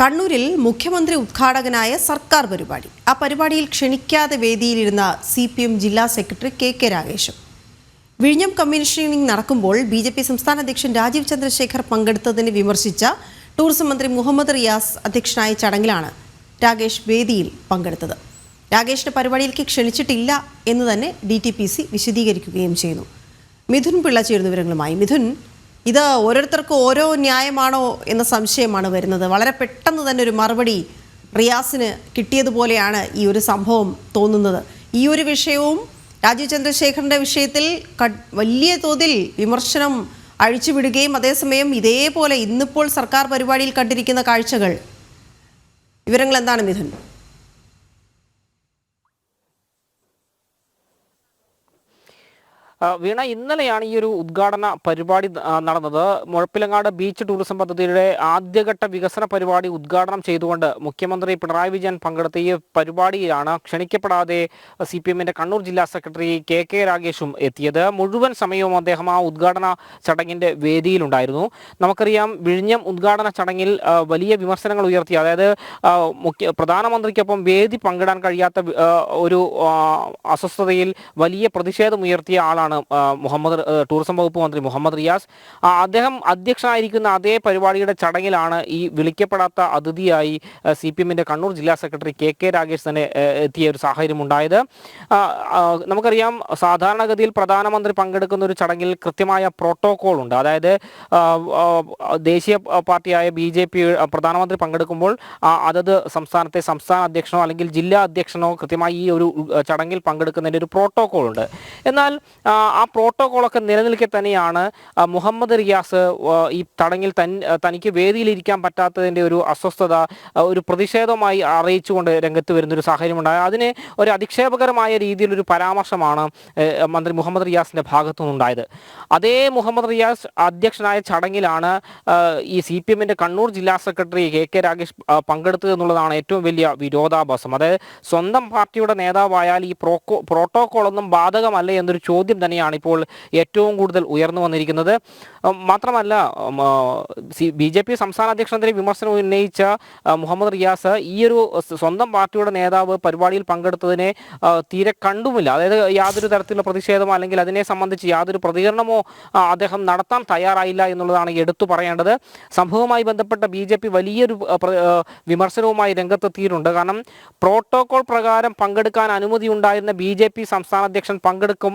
കണ്ണൂരിൽ മുഖ്യമന്ത്രി ഉദ്ഘാടകനായ സർക്കാർ പരിപാടി. ആ പരിപാടിയിൽ ക്ഷണിക്കാതെ വേദിയിലിരുന്ന സി പി എം ജില്ലാ സെക്രട്ടറി കെ കെ രാഗേഷും വിഴിഞ്ഞം കമ്മീഷനിംഗ് നടക്കുമ്പോൾ ബി ജെ പി സംസ്ഥാന അധ്യക്ഷൻ രാജീവ് ചന്ദ്രശേഖർ പങ്കെടുത്തതിനെ വിമർശിച്ച ടൂറിസം മന്ത്രി മുഹമ്മദ് റിയാസ് അധ്യക്ഷനായ ചടങ്ങിലാണ് രാഗേഷ് വേദിയിൽ പങ്കെടുത്തത്. രാഗേഷിനെ പരിപാടിയിലേക്ക് ക്ഷണിച്ചിട്ടില്ല എന്ന് തന്നെ ഡി ടി പി സി വിശദീകരിക്കുകയും ചെയ്യുന്നു. മിഥുൻ പിള്ള ചേരുന്ന വിവരങ്ങളുമായി. മിഥുൻ ഇത് ഓരോരുത്തർക്കും ഓരോ ന്യായമാണോ എന്ന സംശയമാണ് വരുന്നത്. വളരെ പെട്ടെന്ന് തന്നെ ഒരു മറുപടി റിയാസിന് കിട്ടിയതുപോലെയാണ് ഈ ഒരു സംഭവം തോന്നുന്നത്. ഈ ഒരു വിഷയവും രാജീവ് ചന്ദ്രശേഖറിന്റെ വിഷയത്തിൽ വലിയ തോതിൽ വിമർശനം അഴിച്ചുവിടുകയും അതേസമയം ഇതേപോലെ ഇന്നിപ്പോൾ സർക്കാർ പരിപാടിയിൽ കണ്ടിരിക്കുന്ന കാഴ്ചകൾ. വിവരങ്ങൾ എന്താണ് മിഥുൻ? വീണ ഇന്നലെയാണ് ഈ ഒരു ഉദ്ഘാടന പരിപാടി നടന്നത്. മുഴപ്പിലങ്ങാട് ബീച്ച് ടൂറിസം പദ്ധതിയുടെ ആദ്യഘട്ട വികസന പരിപാടി ഉദ്ഘാടനം ചെയ്തുകൊണ്ട് മുഖ്യമന്ത്രി പിണറായി വിജയൻ പങ്കെടുത്ത ഈ പരിപാടിയിലാണ് ക്ഷണിക്കപ്പെടാതെ സി പി എമ്മിന്റെ കണ്ണൂർ ജില്ലാ സെക്രട്ടറി കെ കെ രാഗേഷും എത്തിയത്. മുഴുവൻ സമയവും അദ്ദേഹം ആ ഉദ്ഘാടന ചടങ്ങിന്റെ വേദിയിലുണ്ടായിരുന്നു. നമുക്കറിയാം വിഴിഞ്ഞം ഉദ്ഘാടന ചടങ്ങിൽ വലിയ വിമർശനങ്ങൾ ഉയർത്തി. അതായത് മുഖ്യ പ്രധാനമന്ത്രിക്കൊപ്പം വേദി പങ്കിടാൻ കഴിയാത്ത ഒരു അസ്വസ്ഥതയിൽ വലിയ പ്രതിഷേധം ഉയർത്തിയ ആളാണ് ആ, മുഹമ്മദ് ടൂറിസം വകുപ്പ് മന്ത്രി മുഹമ്മദ് റിയാസ്. അദ്ദേഹം അധ്യക്ഷനായിരിക്കുന്ന അതേ പരിപാടിയുടെ ചടങ്ങിലാണ് ഈ വിളിക്കപ്പെടാത്ത അതിഥിയായി സി പി എമ്മിന്റെ കണ്ണൂർ ജില്ലാ സെക്രട്ടറി കെ കെ രാഗേഷ് തന്നെ എത്തിയ ഒരു സാഹചര്യം ഉണ്ടായത് നമുക്കറിയാം സാധാരണഗതിയിൽ പ്രധാനമന്ത്രി പങ്കെടുക്കുന്ന ഒരു ചടങ്ങിൽ കൃത്യമായ പ്രോട്ടോകോൾ ഉണ്ട് അതായത് ദേശീയ പാർട്ടിയായ ബി ജെ പി പ്രധാനമന്ത്രി പങ്കെടുക്കുമ്പോൾ അതത് സംസ്ഥാനത്തെ സംസ്ഥാന അധ്യക്ഷനോ അല്ലെങ്കിൽ ജില്ലാ അധ്യക്ഷനോ കൃത്യമായി ഈ ഒരു ചടങ്ങിൽ പങ്കെടുക്കുന്നതിന്റെ ഒരു പ്രോട്ടോകോൾ ഉണ്ട് എന്നാൽ ആ, പ്രോട്ടോകോളൊക്കെ നിലനിൽക്കെ തന്നെയാണ് മുഹമ്മദ് റിയാസ് ഈ തടങ്ങിൽ തൻ തനിക്ക് വേദിയിലിരിക്കാൻ പറ്റാത്തതിന്റെ ഒരു അസ്വസ്ഥത ഒരു പ്രതിഷേധമായി അറിയിച്ചുകൊണ്ട് രംഗത്ത് വരുന്നൊരു സാഹചര്യമുണ്ടായി. അതിന് ഒരു അധിക്ഷേപകരമായ രീതിയിലൊരു പരാമർശമാണ് മന്ത്രി മുഹമ്മദ് റിയാസിന്റെ ഭാഗത്തു നിന്നുണ്ടായത്. അതേ മുഹമ്മദ് റിയാസ് അധ്യക്ഷനായ ചടങ്ങിലാണ് ഈ സി പി എമ്മിന്റെ കണ്ണൂർ ജില്ലാ സെക്രട്ടറി കെ കെ രാഗേഷ് പങ്കെടുത്തത് എന്നുള്ളതാണ് ഏറ്റവും വലിയ വിരോധാഭാസം. അതായത് സ്വന്തം പാർട്ടിയുടെ നേതാവായാൽ ഈ പ്രോക്കോ പ്രോട്ടോകോളൊന്നും ബാധകമല്ലേ എന്നൊരു ചോദ്യം തന്നെയാണ് ഇപ്പോൾ ഏറ്റവും കൂടുതൽ ഉയർന്നു വന്നിരിക്കുന്നത്. മാത്രമല്ല ബി ജെ പി സംസ്ഥാന അധ്യക്ഷനെതിരെ വിമർശനം ഉന്നയിച്ച മുഹമ്മദ് റിയാസ് ഈ ഒരു സ്വന്തം പാർട്ടിയുടെ നേതാവ് പരിപാടിയിൽ പങ്കെടുത്തതിനെ തീരെ കണ്ടുമില്ല. അതായത് യാതൊരു തരത്തിലുള്ള പ്രതിഷേധമോ അല്ലെങ്കിൽ അതിനെ സംബന്ധിച്ച് യാതൊരു പ്രതികരണമോ അദ്ദേഹം നടത്താൻ തയ്യാറായില്ല എന്നുള്ളതാണ് എടുത്തു പറയേണ്ടത്. സംഭവവുമായി ബന്ധപ്പെട്ട ബി വലിയൊരു വിമർശനവുമായി രംഗത്തെത്തിയിട്ടുണ്ട്. കാരണം പ്രോട്ടോകോൾ പ്രകാരം പങ്കെടുക്കാൻ അനുമതി ഉണ്ടായിരുന്ന ബി സംസ്ഥാന അധ്യക്ഷൻ പങ്കെടുക്കും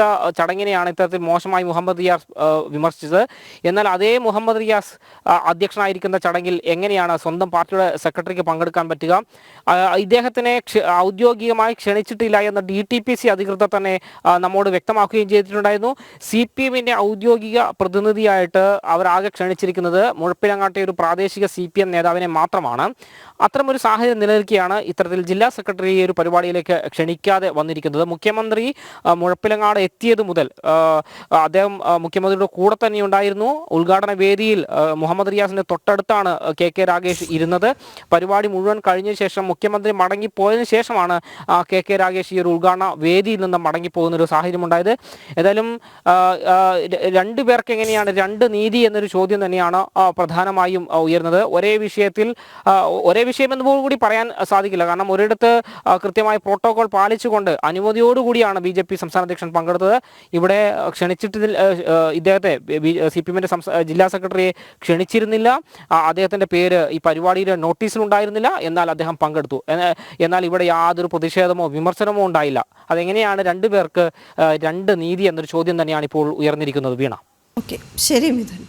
പങ്കെടുത്ത ചടങ്ങിനെയാണ് ഇത്തരത്തിൽ മോശമായി മുഹമ്മദ് റിയാസ് വിമർശിച്ചത്. എന്നാൽ അതേ മുഹമ്മദ് റിയാസ് അധ്യക്ഷനായിരിക്കുന്ന ചടങ്ങിൽ എങ്ങനെയാണ് സ്വന്തം പാർട്ടിയുടെ സെക്രട്ടറിക്ക് പങ്കെടുക്കാൻ പറ്റുക? ഇദ്ദേഹത്തിനെ ഔദ്യോഗികമായി ക്ഷണിച്ചിട്ടില്ല എന്ന് ഡി ടി പി സി അധികൃതർ തന്നെ നമ്മോട് വ്യക്തമാക്കുകയും ചെയ്തിട്ടുണ്ടായിരുന്നു. സി പി എമ്മിന്റെ ഔദ്യോഗിക പ്രതിനിധിയായിട്ട് അവരാകെ ക്ഷണിച്ചിരിക്കുന്നത് മുഴപ്പിലങ്ങാട്ടെ ഒരു പ്രാദേശിക സി പി എം നേതാവിനെ മാത്രമാണ്. അത്തരമൊരു സാഹചര്യം നിലനിൽക്കുകയാണ് ഇത്തരത്തിൽ ജില്ലാ സെക്രട്ടറി ഒരു പരിപാടിയിലേക്ക് ക്ഷണിക്കാതെ വന്നിരിക്കുന്നത്. മുഖ്യമന്ത്രി മുഴപ്പിലങ്ങാട് എത്തിയത് മുതൽ അദ്ദേഹം മുഖ്യമന്ത്രിയുടെ കൂടെ തന്നെ ഉണ്ടായിരുന്നു. ഉദ്ഘാടന വേദിയിൽ മുഹമ്മദ് റിയാസിന്റെ തൊട്ടടുത്താണ് കെ കെ രാഗേഷ് ഇരുന്നത്. പരിപാടി മുഴുവൻ കഴിഞ്ഞ ശേഷം മുഖ്യമന്ത്രി മടങ്ങിപ്പോയതിന് ശേഷമാണ് കെ കെ രാഗേഷ് ഈ ഒരു ഉദ്ഘാടന വേദിയിൽ നിന്ന് മടങ്ങിപ്പോകുന്ന ഒരു സാഹചര്യം ഉണ്ടായത് ഏതായാലും രണ്ടു പേർക്ക് എങ്ങനെയാണ് രണ്ട് നീതി എന്നൊരു ചോദ്യം തന്നെയാണ് പ്രധാനമായും ഉയർന്നത്. ഒരേ വിഷയത്തിൽ ഒരേ വിഷയം എന്ന് കൂടി പറയാൻ സാധിക്കില്ല. കാരണം ഒരിടത്ത് കൃത്യമായ പ്രോട്ടോകോൾ പാലിച്ചുകൊണ്ട് അനുമതിയോടുകൂടിയാണ് ബി ജെ പി സംസ്ഥാന അധ്യക്ഷൻ പങ്കെടുത്തത്. ഇവിടെ ക്ഷണിച്ചിട്ട് ഇദ്ദേഹത്തെ സി പി എമ്മിന്റെ ജില്ലാ സെക്രട്ടറിയെ ക്ഷണിച്ചിരുന്നില്ല. അദ്ദേഹത്തിന്റെ പേര് ഈ പരിപാടിയുടെ നോട്ടീസിലുണ്ടായിരുന്നില്ല. എന്നാൽ അദ്ദേഹം പങ്കെടുത്തു. എന്നാൽ ഇവിടെ യാതൊരു പ്രതിഷേധമോ വിമർശനമോ ഉണ്ടായില്ല. അതെങ്ങനെയാണ് രണ്ടുപേർക്ക് പേർക്ക് രണ്ട് നീതി എന്നൊരു ചോദ്യം തന്നെയാണ് ഇപ്പോൾ ഉയർന്നിരിക്കുന്നത് വീണ? ഓക്കെ. ശരി മിഥുൻ.